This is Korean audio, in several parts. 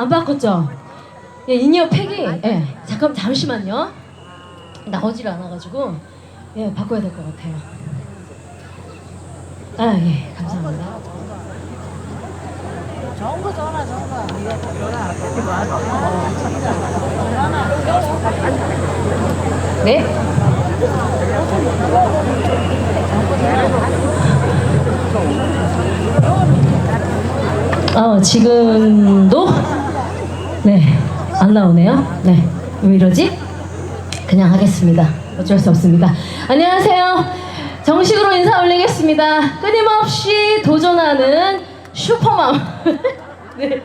안 바꿨죠? 예, 인이어 팩이, 예, 잠깐, 잠시만요. 나오질 않아가지고, 예, 바꿔야 될 것 같아요. 아, 예, 감사합니다. 좋은 거 좋아, 좋은 거. 네? 어, 지금도? 네, 안 나오네요. 네, 왜 이러지? 그냥 하겠습니다. 어쩔 수 없습니다. 안녕하세요. 정식으로 인사 올리겠습니다. 끊임없이 도전하는 슈퍼맘. 네.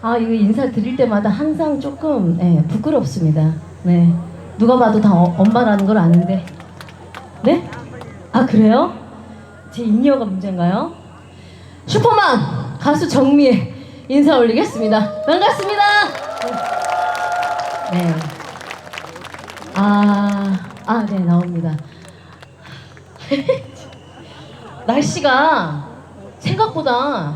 아, 이거 인사 드릴 때마다 항상 조금 네, 부끄럽습니다. 네. 누가 봐도 다 어- 엄마라는 걸 아는데. 네? 아, 그래요? 제 인이어가 문제인가요? 슈퍼맘 가수 정미애 인사 올리겠습니다. 반갑습니다. 네. 아, 아, 네, 나옵니다. 날씨가 생각보다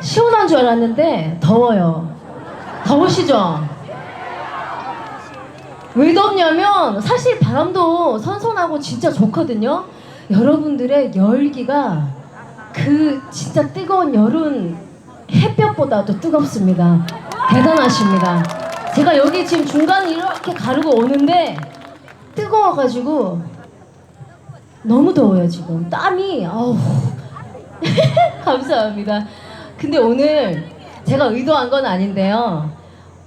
시원한 줄 알았는데 더워요. 더우시죠? 왜 덥냐면 사실 바람도 선선하고 진짜 좋거든요. 여러분들의 열기가 그 진짜 뜨거운 여름 햇볕보다도 뜨겁습니다. 대단하십니다. 제가 여기 지금 중간에 이렇게 가르고 오는데 뜨거워가지고 너무 더워요 지금 땀이 아우 감사합니다. 근데 오늘 제가 의도한 건 아닌데요.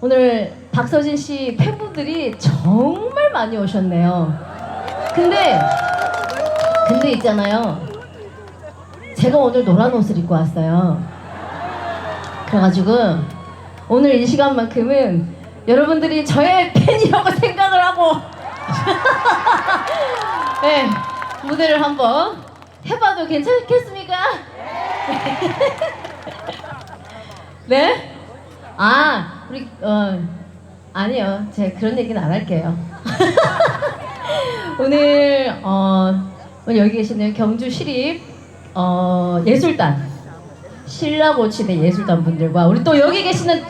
오늘 박서진 씨 팬분들이 정말 많이 오셨네요. 근데 근데 있잖아요. 제가 오늘 노란 옷을 입고 왔어요. 그래가지고 오늘 이 시간만큼은 여러분들이 저의 팬이라고 생각을 하고 네, 무대를 한번 해봐도 괜찮겠습니까? 네? 아, 우리 어 아니요, 제가 그런 얘기는 안 할게요. 오늘 어 오늘 여기 계시는 경주 시립 어 예술단 신라고치대 예술단 분들과 우리 또 여기 계시는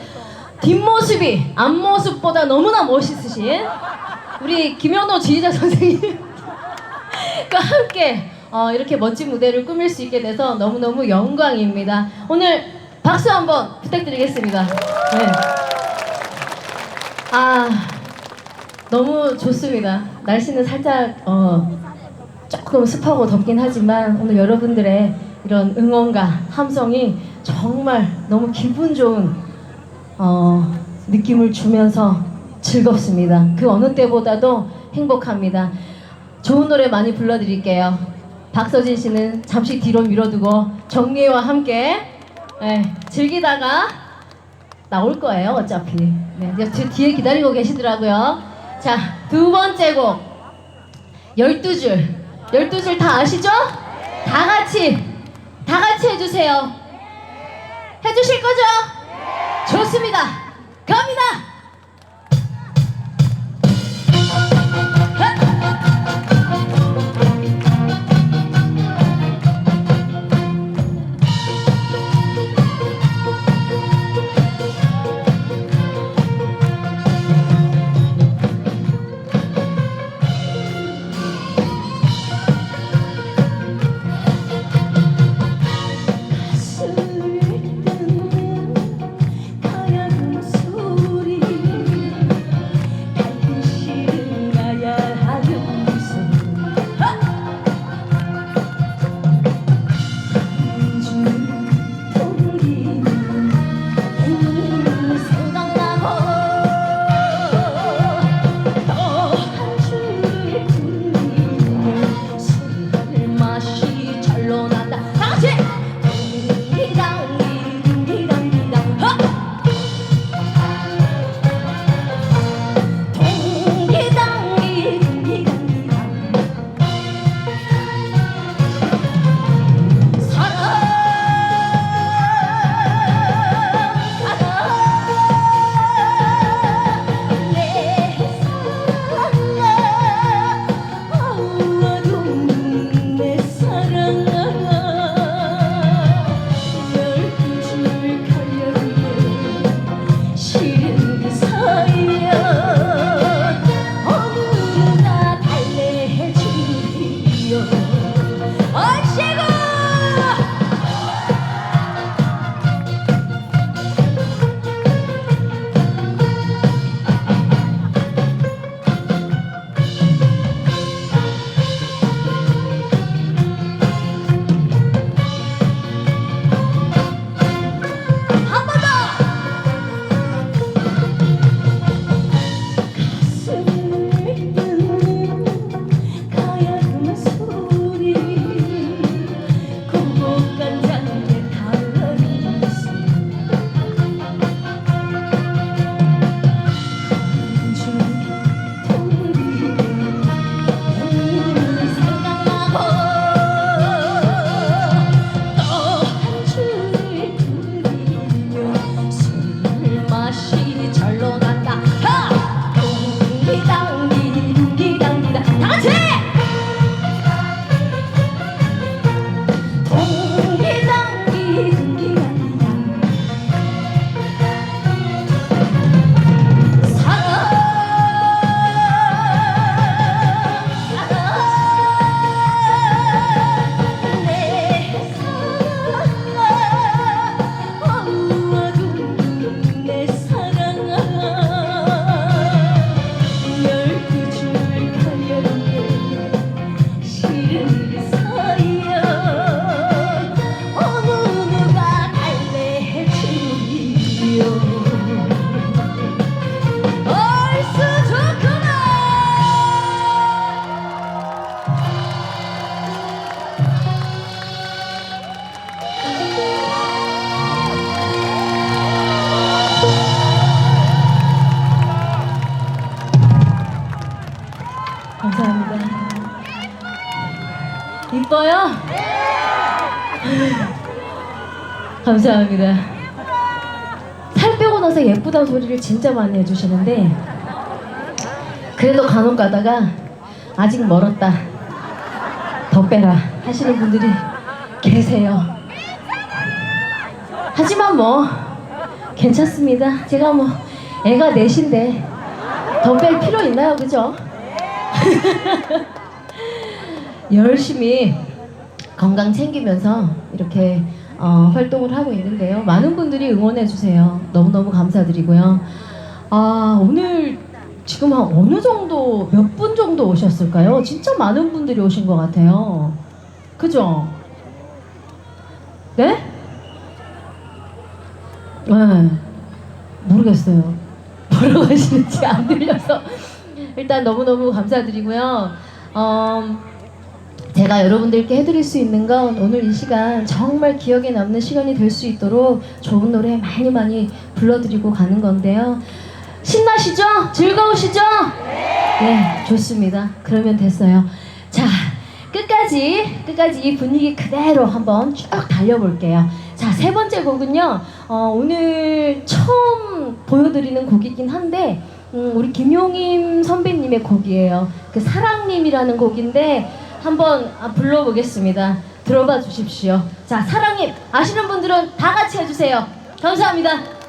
뒷모습이 앞모습보다 너무나 멋있으신 우리 김현호 지휘자 선생님과 함께 어, 이렇게 멋진 무대를 꾸밀 수 있게 돼서 너무너무 영광입니다. 오늘 박수 한번 부탁드리겠습니다. 네. 아, 너무 좋습니다. 날씨는 살짝 어, 조금 습하고 덥긴 하지만 오늘 여러분들의 이런 응원과 함성이 정말 너무 기분 좋은 어, 느낌을 주면서 즐겁습니다. 그 어느 때보다도 행복합니다. 좋은 노래 많이 불러드릴게요. 박서진 씨는 잠시 뒤로 밀어두고 정리와 함께 네, 즐기다가 나올 거예요, 어차피. 네, 뒤에 기다리고 계시더라고요. 자, 두 번째 곡. 12줄. 12줄 다 아시죠? 다 같이, 다 같이 해주세요. 해주실 거죠? 좋습니다. 갑니다. You. 감사합니다. 살 빼고 나서 예쁘다는 소리를 진짜 많이 해주시는데 그래도 간혹 가다가 아직 멀었다. 더 빼라 하시는 분들이 계세요. 하지만 뭐 괜찮습니다. 제가 뭐 애가 넷인데 더 뺄 필요 있나요, 그죠? 열심히 건강 챙기면서 이렇게 어, 활동을 하고 있는데요. 많은 분들이 응원해 주세요. 너무너무 감사드리고요. 아, 오늘 지금 한 어느 정도, 몇 분 정도 오셨을까요? 진짜 많은 분들이 오신 것 같아요. 그죠? 네? 네. 모르겠어요. 뭐라고 하시는지 안 들려서. 일단 너무너무 감사드리고요. 어, 제가 여러분들께 해드릴 수 있는 건 오늘 이 시간 정말 기억에 남는 시간이 될 수 있도록 좋은 노래 많이 많이 불러드리고 가는 건데요. 신나시죠? 즐거우시죠? 네, 좋습니다. 그러면 됐어요. 자, 끝까지, 끝까지 이 분위기 그대로 한번 쭉 달려볼게요. 자, 세 번째 곡은요, 어, 오늘 처음 보여드리는 곡이긴 한데, 음, 우리 김용임 선배님의 곡이에요. 그 사랑님이라는 곡인데, 한번 아, 불러보겠습니다. 들어봐 주십시오. 자, 사랑님, 아시는 분들은 다 같이 해주세요. 감사합니다.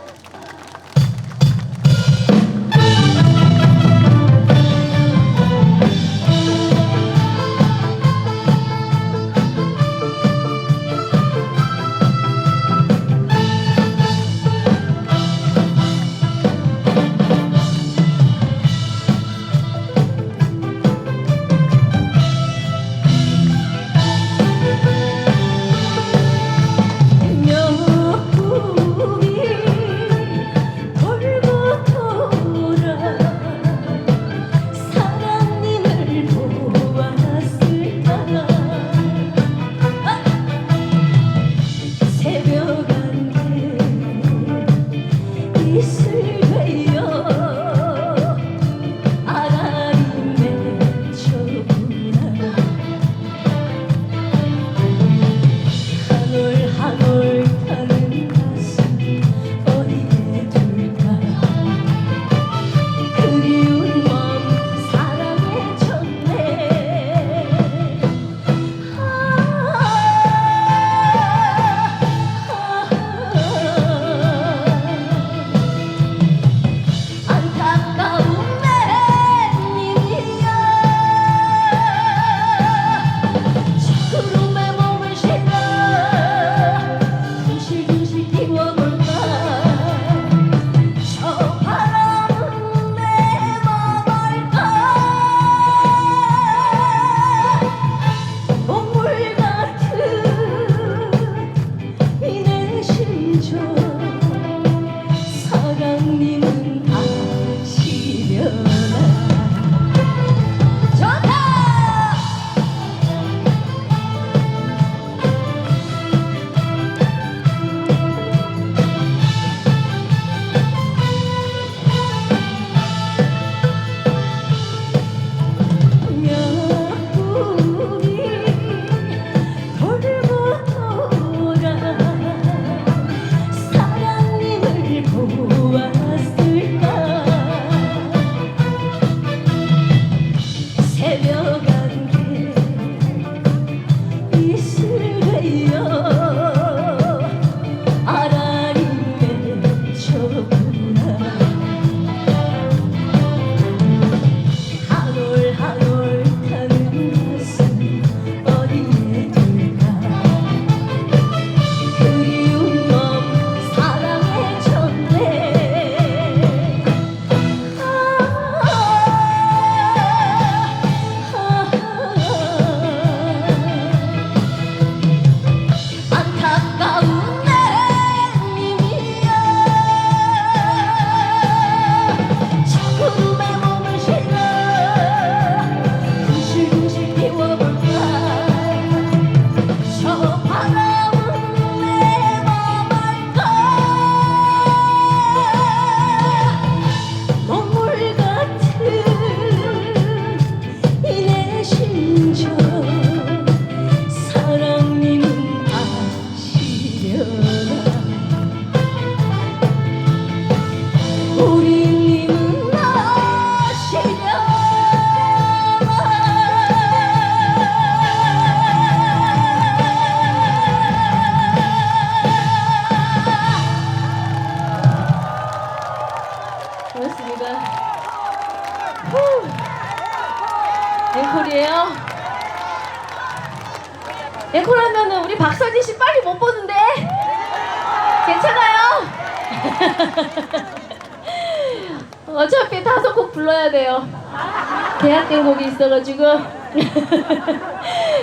계약된 곡이 있어가지고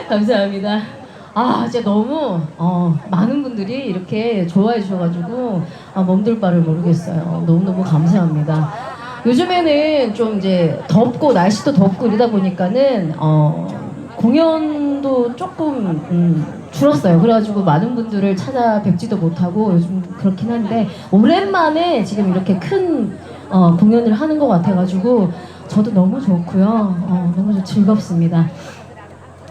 감사합니다. 아 진짜 너무 어, 많은 분들이 이렇게 좋아해 주셔가지고 아, 몸둘 바를 모르겠어요. 너무 너무 감사합니다. 요즘에는 좀 이제 덥고 날씨도 덥고 이러다 보니까는 어, 공연도 조금 음, 줄었어요. 그래가지고 많은 분들을 찾아뵙지도 못하고 요즘 그렇긴 한데 오랜만에 지금 이렇게 큰 어, 공연을 하는 것 같아가지고 저도 너무 좋고요. 어, 너무 좀 즐겁습니다.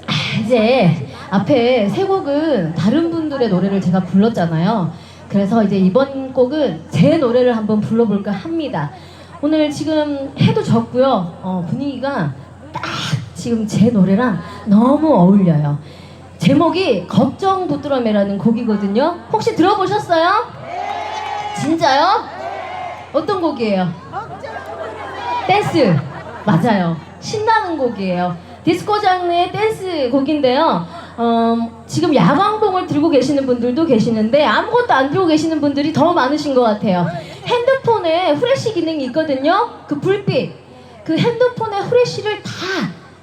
아, 이제 앞에 세 곡은 다른 분들의 노래를 제가 불렀잖아요. 그래서 이제 이번 곡은 제 노래를 한번 불러볼까 합니다. 오늘 지금 해도 졌고요. 어, 분위기가 딱 지금 제 노래랑 너무 어울려요. 제목이 걱정 부드러매라는 곡이거든요. 혹시 들어보셨어요? 진짜요? 어떤 곡이에요? 댄스 맞아요. 신나는 곡이에요. 디스코 장르의 댄스 곡인데요. 어, 지금 야광봉을 들고 계시는 분들도 계시는데 아무것도 안 들고 계시는 분들이 더 많으신 것 같아요. 핸드폰에 후레쉬 기능이 있거든요. 그 불빛. 그 핸드폰의 후레쉬를 다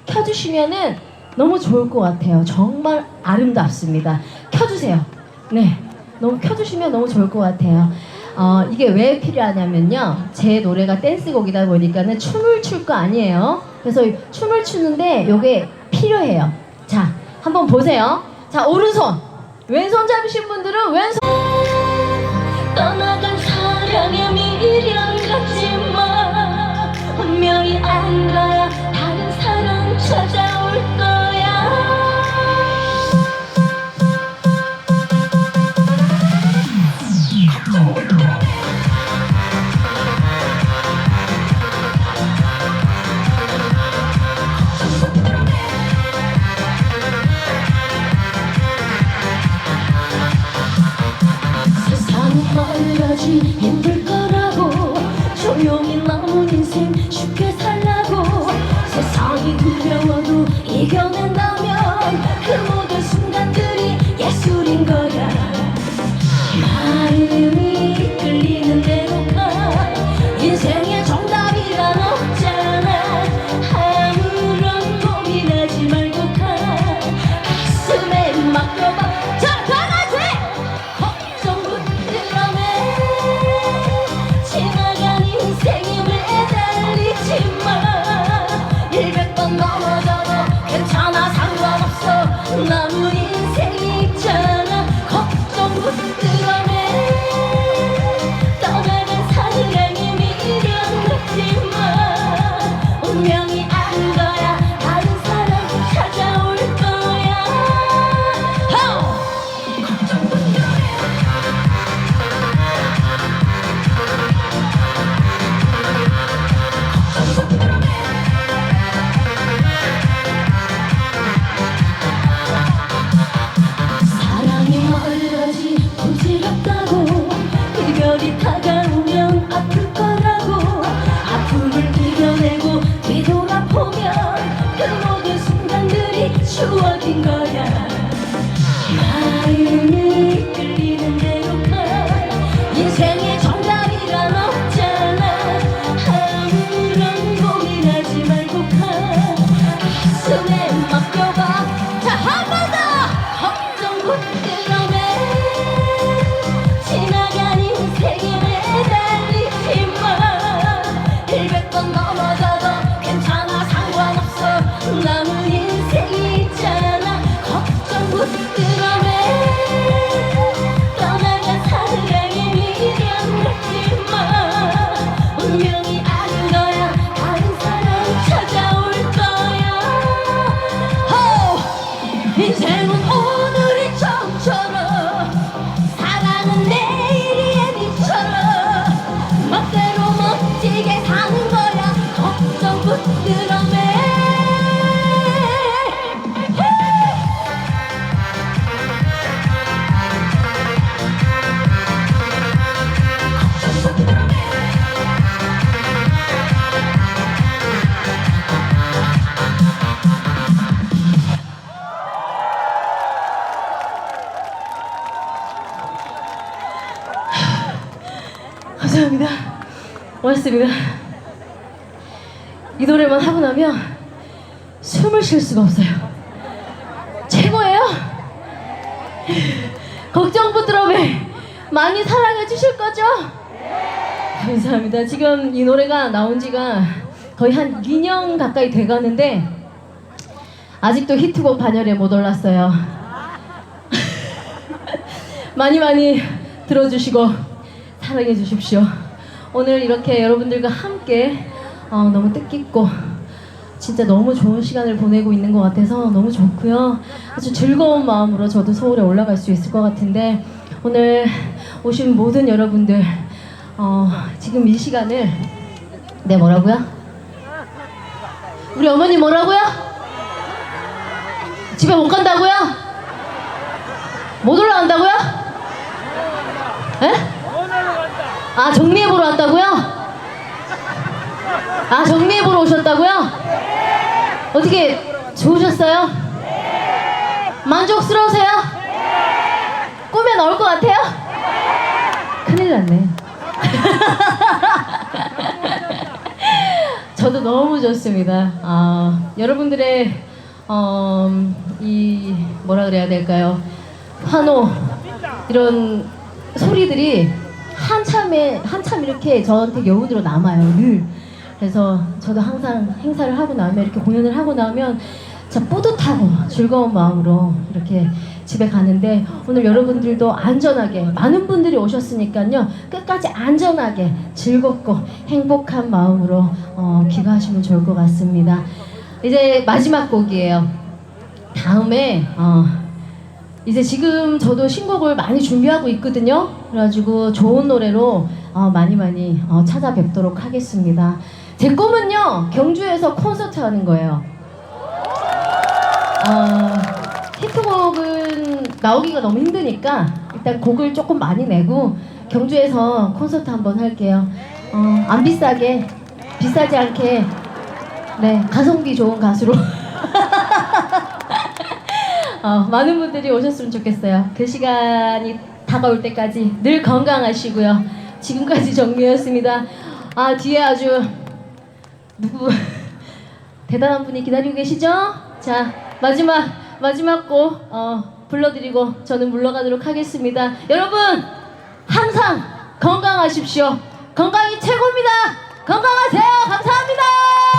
켜주시면은 너무 좋을 것 같아요. 정말 아름답습니다. 켜주세요. 네. 너무 켜주시면 너무 좋을 것 같아요 어, 이게 왜 필요하냐면요. 제 노래가 댄스곡이다 보니까는 춤을 출 거 아니에요. 그래서 춤을 추는데 이게 필요해요. 자, 한번 보세요. 자, 오른손. 왼손 잡으신 분들은 왼손. 떠나간 사랑의 미련 같지만 분명히 안 가야 고맙습니다. 이 노래만 하고 나면 숨을 쉴 수가 없어요. 최고예요. 걱정 부 드럼에 많이 사랑해 주실 거죠? 감사합니다. 지금 이 노래가 나온 지가 거의 한 2년 가까이 돼 가는데 아직도 히트곡 반열에 못 올랐어요. 많이 많이 들어주시고 사랑해 주십시오. 오늘 이렇게 여러분들과 함께 어, 너무 뜻깊고 진짜 너무 좋은 시간을 보내고 있는 것 같아서 너무 좋고요. 아주 즐거운 마음으로 저도 서울에 올라갈 수 있을 것 같은데 오늘 오신 모든 여러분들 어, 지금 이 시간을 네 뭐라고요? 우리 어머니 뭐라고요? 집에 못 간다고요? 못 올라간다고요? 에? 아 정리해 보러 왔다고요? 아 정리해 보러 오셨다고요? 어떻게 좋으셨어요? 만족스러우세요? 꿈에 나올 것 같아요? 큰일 났네. 저도 너무 좋습니다. 아, 여러분들의 어, 이 뭐라 그래야 될까요? 환호 이런 소리들이 한참에 한참 이렇게 저한테 여운으로 남아요. 늘. 그래서 저도 항상 행사를 하고 나면 이렇게 공연을 하고 나면 진짜 뿌듯하고 즐거운 마음으로 이렇게 집에 가는데 오늘 여러분들도 안전하게 많은 분들이 오셨으니까요 끝까지 안전하게 즐겁고 행복한 마음으로 어, 귀가하시면 좋을 것 같습니다. 이제 마지막 곡이에요. 다음에 어, 이제 지금 저도 신곡을 많이 준비하고 있거든요. 그래가지고 좋은 노래로 어, 많이 많이 어, 찾아뵙도록 하겠습니다. 제 꿈은요 경주에서 콘서트 하는 거예요. 어, 히트곡은 나오기가 너무 힘드니까 일단 곡을 조금 많이 내고 경주에서 콘서트 한번 할게요. 어, 안 비싸게 비싸지 않게 네 가성비 좋은 가수로 어, 많은 분들이 오셨으면 좋겠어요. 그 시간이 다가올 때까지 늘 건강하시고요. 지금까지 정미였습니다. 아 뒤에 아주 누구 대단한 분이 기다리고 계시죠? 자 마지막 마지막 곡 어, 불러드리고 저는 물러가도록 하겠습니다. 여러분 항상 건강하십시오. 건강이 최고입니다. 건강하세요. 감사합니다.